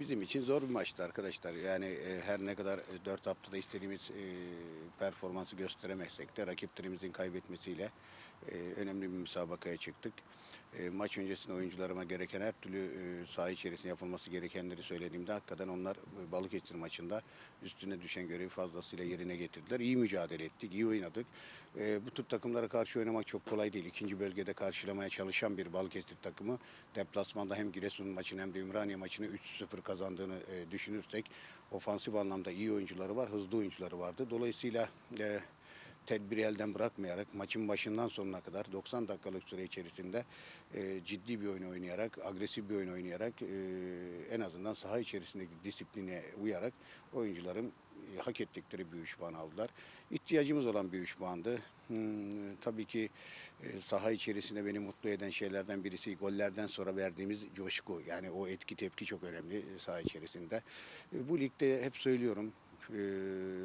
Bizim için zor bir maçtı arkadaşlar. Yani e, her ne kadar 4 haftada istediğimiz e, performansı gösteremezsek de rakiplerimizin kaybetmesiyle e, önemli bir müsabakaya çıktık. E, maç öncesinde oyuncularıma gereken her türlü e, saha içerisinde yapılması gerekenleri söylediğimde hakikaten onlar e, Balıkesir maçında üstüne düşen görevi fazlasıyla yerine getirdiler. İyi mücadele ettik, iyi oynadık. E, bu tür takımlara karşı oynamak çok kolay değil. İkinci bölgede karşılamaya çalışan bir Balıkesir takımı deplasmanda hem Giresun maçını hem de Ümraniye maçını 3-0 kazandığını e, düşünürsek ofansif anlamda iyi oyuncuları var, hızlı oyuncuları vardı. Dolayısıyla e, tedbiri elden bırakmayarak maçın başından sonuna kadar 90 dakikalık süre içerisinde e, ciddi bir oyun oynayarak, agresif bir oyun oynayarak e, en azından saha içerisindeki disipline uyarak oyuncuların e, hak ettikleri bir üç puan aldılar. İhtiyacımız olan bir üç puandı. Hmm, tabii ki e, saha içerisinde beni mutlu eden şeylerden birisi gollerden sonra verdiğimiz coşku. Yani o etki tepki çok önemli e, saha içerisinde. E, bu ligde hep söylüyorum e,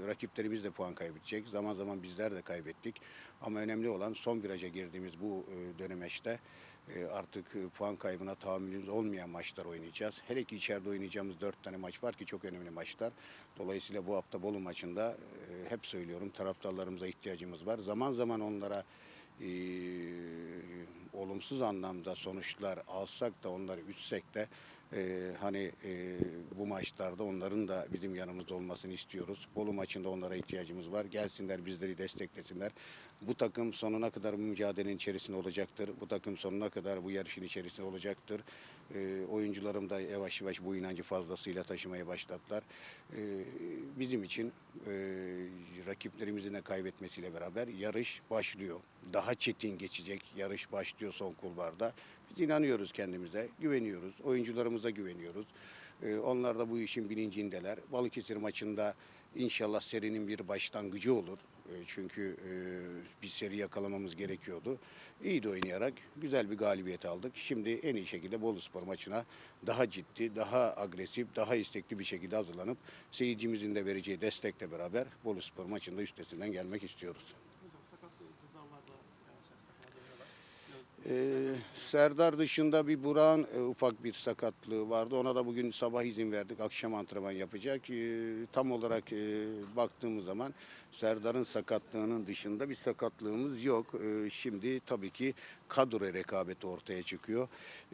rakiplerimiz de puan kaybedecek. Zaman zaman bizler de kaybettik. Ama önemli olan son viraja girdiğimiz bu e, dönemeçte e, artık e, puan kaybına tahammülümüz olmayan maçlar oynayacağız. Hele ki içeride oynayacağımız dört tane maç var ki çok önemli maçlar. Dolayısıyla bu hafta Bolu maçında e, hep söylüyorum taraftarlarımıza ihtiyacımız var. Zaman zaman onlara e, olumsuz anlamda sonuçlar alsak da onları ütsek de e, hani e, bu maçlarda onların da bizim yanımızda olmasını istiyoruz. Bolu maçında onlara ihtiyacımız var. Gelsinler bizleri desteklesinler. Bu takım sonuna kadar bu mücadelenin içerisinde olacaktır. Bu takım sonuna kadar bu yarışın içerisinde olacaktır. E, oyuncularım da yavaş yavaş bu inancı fazlasıyla taşımaya başladılar. E, bizim için e, rakiplerimizin de kaybetmesiyle beraber yarış başlıyor. Daha çetin geçecek yarış başlıyor son kulvarda. Biz inanıyoruz kendimize, güveniyoruz. Oyuncularımıza güveniyoruz. Ee, onlar da bu işin bilincindeler. Balıkesir maçında inşallah serinin bir başlangıcı olur. Ee, çünkü e, bir seri yakalamamız gerekiyordu. İyi de oynayarak güzel bir galibiyet aldık. Şimdi en iyi şekilde Boluspor maçına daha ciddi, daha agresif, daha istekli bir şekilde hazırlanıp seyircimizin de vereceği destekle beraber Boluspor maçında üstesinden gelmek istiyoruz. Hocam sakatlığı cezalarda yavaş yavaş takıma dönüyorlar. Ee, Serdar dışında bir Burak'ın e, ufak bir sakatlığı vardı. Ona da bugün sabah izin verdik. Akşam antrenman yapacak. Ee, tam olarak e, baktığımız zaman Serdar'ın sakatlığının dışında bir sakatlığımız yok. Ee, şimdi tabii ki kadro rekabeti ortaya çıkıyor.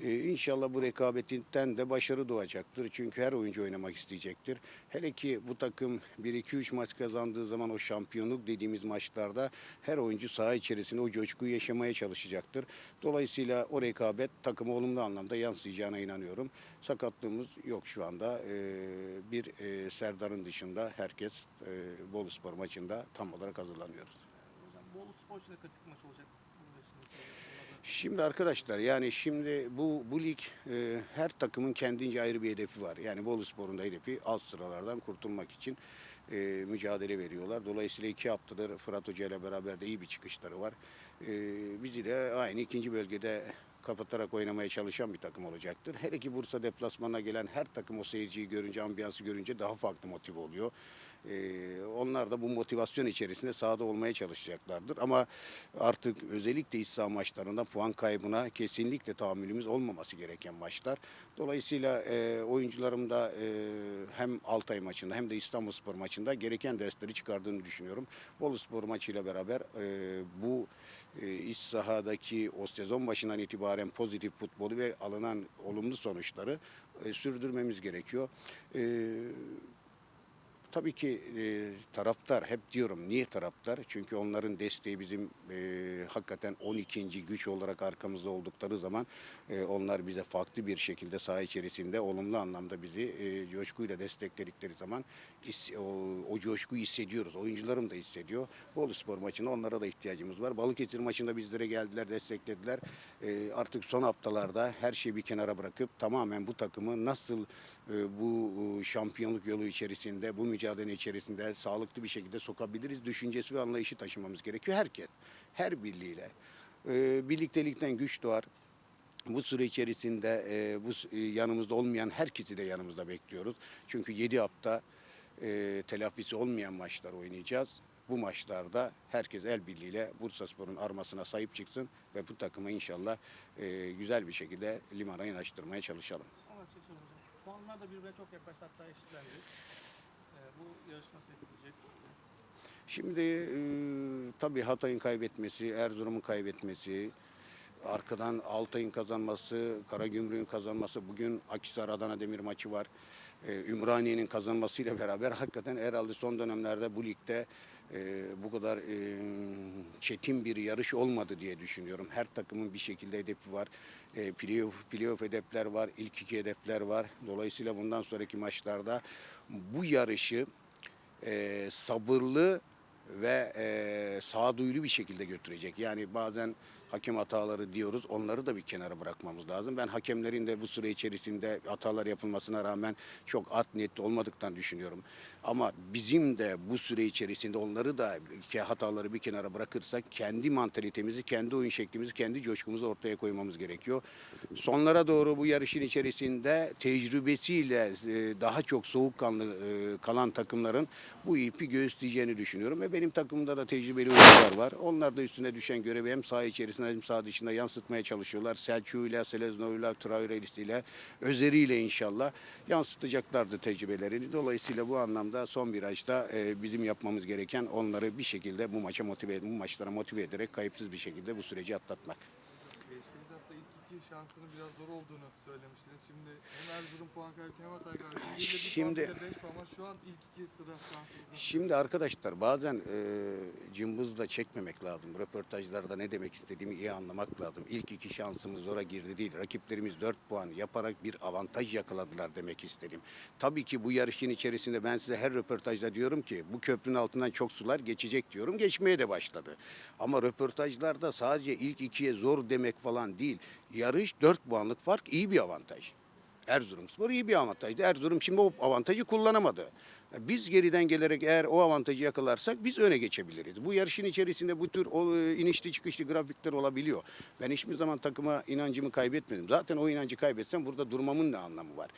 Ee, inşallah bu rekabetten de başarı doğacaktır. Çünkü her oyuncu oynamak isteyecektir. Hele ki bu takım 1-2-3 maç kazandığı zaman o şampiyonluk dediğimiz maçlarda her oyuncu saha içerisinde o coşkuyu yaşamaya çalışacaktır. Dolayısıyla o rekabet takıma olumlu anlamda yansıyacağına inanıyorum. Sakatlığımız yok şu anda. Ee, bir e, Serdar'ın dışında herkes e, Boluspor maçında tam olarak hazırlanıyoruz. Hocam Bolu Spor için de kritik maç olacak. Şimdi arkadaşlar yani şimdi bu bu lig e, her takımın kendince ayrı bir hedefi var. Yani Boluspor'un da hedefi alt sıralardan kurtulmak için e, mücadele veriyorlar. Dolayısıyla iki haftadır Fırat Hoca ile beraber de iyi bir çıkışları var. E, bizi de aynı ikinci bölgede kapatarak oynamaya çalışan bir takım olacaktır. Hele ki Bursa deplasmanına gelen her takım o seyirciyi görünce, ambiyansı görünce daha farklı motive oluyor. Ee, onlar da bu motivasyon içerisinde sahada olmaya çalışacaklardır. Ama artık özellikle iç saha maçlarında puan kaybına kesinlikle tahammülümüz olmaması gereken maçlar. Dolayısıyla e, oyuncularım da e, hem Altay maçında hem de İstanbulspor maçında gereken dersleri çıkardığını düşünüyorum. Boluspor maçıyla beraber e, bu iç sahadaki o sezon başından itibaren pozitif futbolu ve alınan olumlu sonuçları e, sürdürmemiz gerekiyor. Tabii ki e, taraftar hep diyorum niye taraftar? Çünkü onların desteği bizim e, hakikaten 12. güç olarak arkamızda oldukları zaman e, onlar bize farklı bir şekilde saha içerisinde olumlu anlamda bizi e, coşkuyla destekledikleri zaman his- o, o coşkuyu hissediyoruz. Oyuncularım da hissediyor. Bolu Spor maçında onlara da ihtiyacımız var. Balıkesir maçında bizlere geldiler, desteklediler. E, artık son haftalarda her şeyi bir kenara bırakıp tamamen bu takımı nasıl e, bu e, şampiyonluk yolu içerisinde, bu mücadele içerisinde sağlıklı bir şekilde sokabiliriz düşüncesi ve anlayışı taşımamız gerekiyor. Herkes, her birliğiyle. E, birliktelikten güç doğar. Bu süre içerisinde e, bu e, yanımızda olmayan herkesi de yanımızda bekliyoruz. Çünkü 7 hafta e, telafisi olmayan maçlar oynayacağız. Bu maçlarda herkes el birliğiyle Bursaspor'un armasına sahip çıksın ve bu takımı inşallah e, güzel bir şekilde limana yanaştırmaya çalışalım. Ama şey. Puanlar da birbirine çok yaklaştı hatta eşitlendi. Bu yarış nasıl etkileyecek? Şimdi e, tabii Hatay'ın kaybetmesi, Erzurum'un kaybetmesi, arkadan Altay'ın kazanması, Karagümrük'ün kazanması, bugün Akhisar Adana Demir maçı var. E, Ümraniye'nin kazanmasıyla beraber hakikaten herhalde son dönemlerde bu ligde e, bu kadar e, çetin bir yarış olmadı diye düşünüyorum. Her takımın bir şekilde hedefi var. E, playoff, playoff hedefler var, ilk iki hedefler var. Dolayısıyla bundan sonraki maçlarda bu yarışı e, sabırlı ve e, sağduyulu bir şekilde götürecek. Yani bazen hakem hataları diyoruz. Onları da bir kenara bırakmamız lazım. Ben hakemlerin de bu süre içerisinde hatalar yapılmasına rağmen çok art niyetli olmadıktan düşünüyorum. Ama bizim de bu süre içerisinde onları da hataları bir kenara bırakırsak kendi mantalitemizi, kendi oyun şeklimizi, kendi coşkumuzu ortaya koymamız gerekiyor. Sonlara doğru bu yarışın içerisinde tecrübesiyle e, daha çok soğukkanlı e, kalan takımların bu ipi göğüsleyeceğini düşünüyorum. Ve benim takımımda da tecrübeli oyuncular var. Onlar da üstüne düşen görevi hem saha içerisinde hem saha dışında yansıtmaya çalışıyorlar. Selçuk'uyla, Selezno'yla, Traore'liyle, Özeri'yle inşallah yansıtacaklardı tecrübelerini. Dolayısıyla bu anlamda son virajda e, bizim yapmamız gereken onları bir şekilde bu maça motive, bu maçlara motive ederek kayıpsız bir şekilde bu süreci atlatmak. Geçtiğimiz hafta ilk iki şansının biraz zor olduğunu söylemiştiniz. Şimdi hem Erzurum puan kaybı hem Hatay kaybı. Şimdi- puan. Şu an ilk iki sıra. Şimdi arkadaşlar bazen e, cımbızla çekmemek lazım. Röportajlarda ne demek istediğimi iyi anlamak lazım. İlk iki şansımız zora girdi değil. Rakiplerimiz 4 puan yaparak bir avantaj yakaladılar demek istedim. Tabii ki bu yarışın içerisinde ben size her röportajda diyorum ki bu köprünün altından çok sular geçecek diyorum. Geçmeye de başladı. Ama röportajlarda sadece ilk ikiye zor demek falan değil. Yarış 4 puanlık fark iyi bir avantaj. Erzurumspor iyi bir avantajdı. Erzurum şimdi o avantajı kullanamadı. Biz geriden gelerek eğer o avantajı yakalarsak biz öne geçebiliriz. Bu yarışın içerisinde bu tür e, inişli çıkışlı grafikler olabiliyor. Ben hiçbir zaman takıma inancımı kaybetmedim. Zaten o inancı kaybetsem burada durmamın ne anlamı var?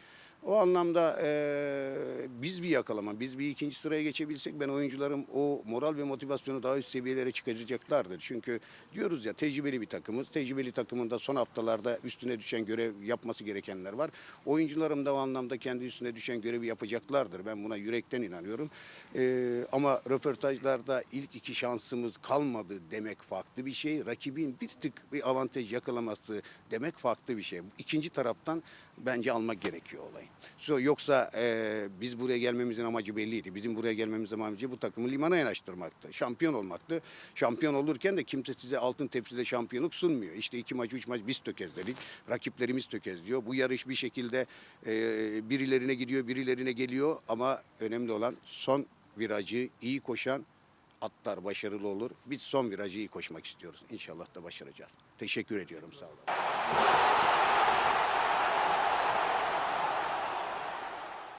O anlamda eee, biz bir yakalama, biz bir ikinci sıraya geçebilsek ben oyuncularım o moral ve motivasyonu daha üst seviyelere çıkaracaklardır. Çünkü diyoruz ya tecrübeli bir takımız. Tecrübeli takımın da son haftalarda üstüne düşen görev yapması gerekenler var. Oyuncularım da o anlamda kendi üstüne düşen görevi yapacaklardır. Ben buna yürekten inanıyorum. Eee, ama röportajlarda ilk iki şansımız kalmadı demek farklı bir şey. Rakibin bir tık bir avantaj yakalaması demek farklı bir şey. İkinci taraftan bence almak gerekiyor olayı. Yoksa e, biz buraya gelmemizin amacı belliydi. Bizim buraya gelmemizin amacı bu takımı limana yanaştırmaktı. Şampiyon olmaktı. Şampiyon olurken de kimse size altın tepside şampiyonluk sunmuyor. İşte iki maç, üç maç biz tökezledik. Rakiplerimiz tökezliyor. Bu yarış bir şekilde e, birilerine gidiyor, birilerine geliyor. Ama önemli olan son virajı iyi koşan atlar başarılı olur. Biz son virajı iyi koşmak istiyoruz. İnşallah da başaracağız. Teşekkür ediyorum. Sağ olun.